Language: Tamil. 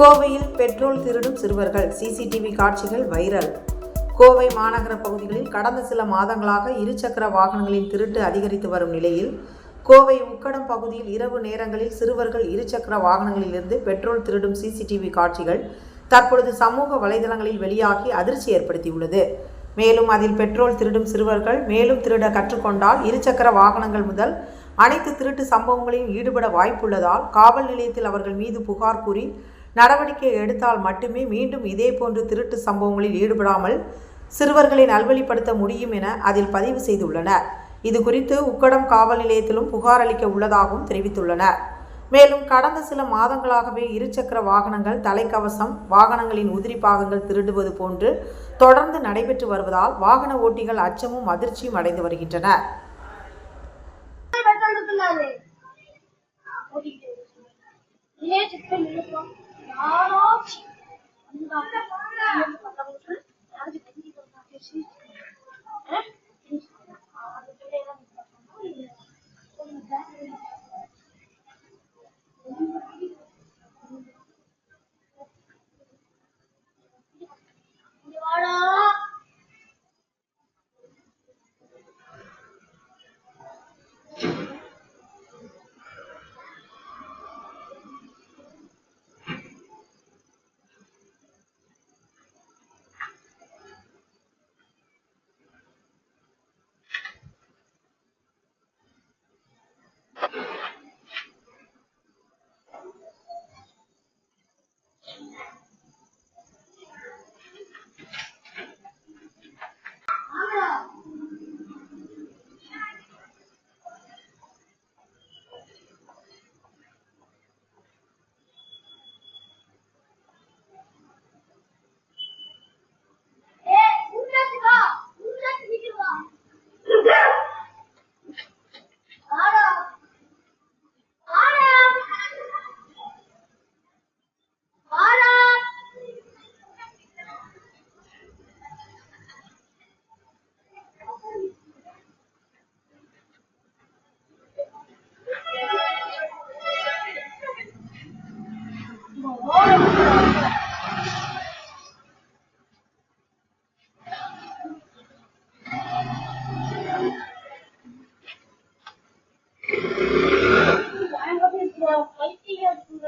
கோவையில் பெட்ரோல் திருடும் சிறுவர்கள். சிசிடிவி காட்சிகள் வைரல். கோவை மாநகர பகுதிகளில் கடந்த சில மாதங்களாக இருசக்கர வாகனங்களின் திருட்டு அதிகரித்து வரும் நிலையில் கோவை உக்கடம் பகுதியில் இரவு நேரங்களில் சிறுவர்கள் இருசக்கர வாகனங்களிலிருந்து பெட்ரோல் திருடும் சிசிடிவி காட்சிகள் தற்பொழுது சமூக வலைதளங்களில் வெளியாகி அதிர்ச்சி ஏற்படுத்தியுள்ளது. மேலும் அதில் பெட்ரோல் திருடும் சிறுவர்கள் மேலும் திருட கற்றுக்கொண்டால் இருசக்கர வாகனங்கள் முதல் அனைத்து திருட்டு சம்பவங்களையும் ஈடுபட வாய்ப்புள்ளதால் காவல் நிலையத்தில் அவர்கள் மீது புகார் கூறி நடவடிக்கை எடுத்தால் மட்டுமே மீண்டும் இதேபோன்று திருட்டு சம்பவங்களில் ஈடுபடாமல் சிறுவர்களை நல்வழிப்படுத்த முடியும் என அதில் பதிவு செய்துள்ளனர். இது குறித்து உக்கடம் காவல் நிலையத்திலும் புகார் அளிக்க உள்ளதாகவும் தெரிவித்துள்ளனர். மேலும் கடந்த சில மாதங்களாகவே இருசக்கர வாகனங்கள் தலைக்கவசம் வாகனங்களின் உதிரி பாகங்கள் திருடுவது போன்று தொடர்ந்து நடைபெற்று வருவதால் வாகன ஓட்டிகள் அச்சமும் அதிர்ச்சியும் அடைந்து வருகின்றனர் ஓட்டிக்கிட்டு இதே